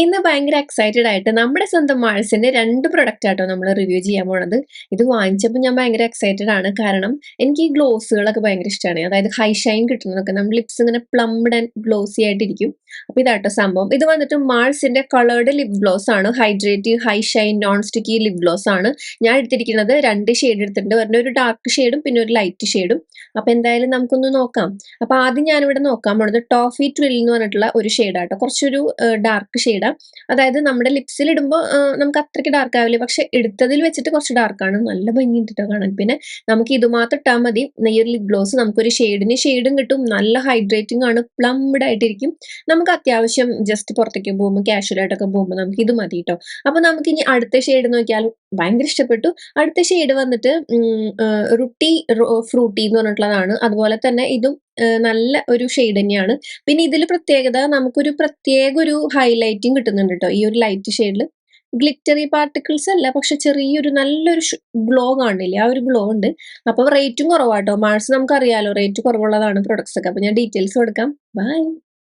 ഇന്ന് ഭയങ്കര എക്സൈറ്റഡ് ആയിട്ട് നമ്മുടെ സ്വന്തം മാൾസിന്റെ രണ്ട് പ്രൊഡക്റ്റ് ആട്ടോ നമ്മൾ റിവ്യൂ ചെയ്യാൻ പോണത്. ഇത് വാങ്ങിച്ചപ്പോൾ ഞാൻ ഭയങ്കര എക്സൈറ്റഡ് ആണ്. കാരണം എനിക്ക് ഈ ഗ്ലോസുകളൊക്കെ ഭയങ്കര ഇഷ്ടമാണ് അതായത് ഹൈ ഷൈൻ കിട്ടുന്നതൊക്കെ. നമ്മുടെ ലിപ്സ് ഇങ്ങനെ പ്ലംഡ് ആൻഡ് ഗ്ലോസി ആയിട്ടിരിക്കും. അപ്പൊ ഇതാട്ടോ സംഭവം. ഇത് വന്നിട്ട് മാൾസിന്റെ കളേർഡ് ലിപ് ഗ്ലോസ് ആണ്. Hydrative high shine non sticky lip gloss ആണ്. ഞാൻ എടുത്തിരിക്കുന്നത് രണ്ട് ഷെയ്ഡ് എടുത്തിട്ടുണ്ട്. പറഞ്ഞ ഒരു ഡാർക്ക് ഷെയ്ഡും പിന്നെ ഒരു ലൈറ്റ് ഷെയ്ഡും അപ്പൊ എന്തായാലും നമുക്കൊന്ന് നോക്കാം. അപ്പൊ ആദ്യം ഞാനിവിടെ നോക്കാൻ പോണത് ടോഫി ട്രിൽ എന്ന് പറഞ്ഞിട്ടുള്ള ഒരു ഷെയ്ഡാട്ടോ കുറച്ചൊരു ഡാർക്ക് ഷെയ്ഡ് ഇടാം. അതായത് നമ്മുടെ ലിപ്സിൽ ഇടുമ്പോൾ നമുക്ക് അത്രയ്ക്ക് ഡാർക്ക് ആവില്ല. പക്ഷെ എടുത്തതിൽ വെച്ചിട്ട് കുറച്ച് ഡാർക്കാണ് നല്ല ഭംഗി ഇട്ടിട്ട് കാണാൻ. പിന്നെ നമുക്ക് ഇത് മാത്രം ഇട്ടാൽ മതി. ഈ ഒരു ലിപ് ഗ്ലോസ് നമുക്കൊരു ഷെയ്ഡിന് ഷെയ്ഡും കിട്ടും. നല്ല ഹൈഡ്രേറ്റിംഗ് ആണ്. പ്ലംഡ് ആയിട്ടിരിക്കും. നമുക്ക് അത്യാവശ്യം ജസ്റ്റ് പുറത്തേക്ക് പോകുമ്പോൾ കാഷ്വൽ ആയിട്ടൊക്കെ പോകുമ്പോൾ നമുക്ക് ഇത് മതി കേട്ടോ അപ്പൊ നമുക്ക് ഇനി അടുത്ത ഷെയ്ഡ് നോക്കിയാൽ ഭയങ്കര ഇഷ്ടപ്പെട്ടു. അടുത്ത ഷെയ്ഡ് വന്നിട്ട് റുട്ടി ഫ്രൂട്ടി എന്ന് പറഞ്ഞിട്ടുള്ളതാണ്. അതുപോലെ തന്നെ ഇതും നല്ല ഒരു ഷെയ്ഡ് തന്നെയാണ്. പിന്നെ ഇതിൽ പ്രത്യേകത നമുക്കൊരു പ്രത്യേക ഒരു ഹൈലൈറ്റിംഗ് കിട്ടുന്നുണ്ട് കേട്ടോ ഈ ഒരു ലൈറ്റ് ഷെയ്ഡിൽ ഗ്ലിറ്ററി പാർട്ടിക്കിൾസ് അല്ല പക്ഷെ ചെറിയൊരു നല്ലൊരു ഗ്ലോ കാണില്ലേ? ആ ഒരു ഗ്ലോ ഉണ്ട്. അപ്പോൾ റേറ്റും കുറവാട്ടോ മാർസ് നമുക്കറിയാലോ റേറ്റ് കുറവുള്ളതാണ് പ്രൊഡക്ട്സ് ഒക്കെ. അപ്പോൾ ഞാൻ ഡീറ്റെയിൽസ് കൊടുക്കാം. ബൈ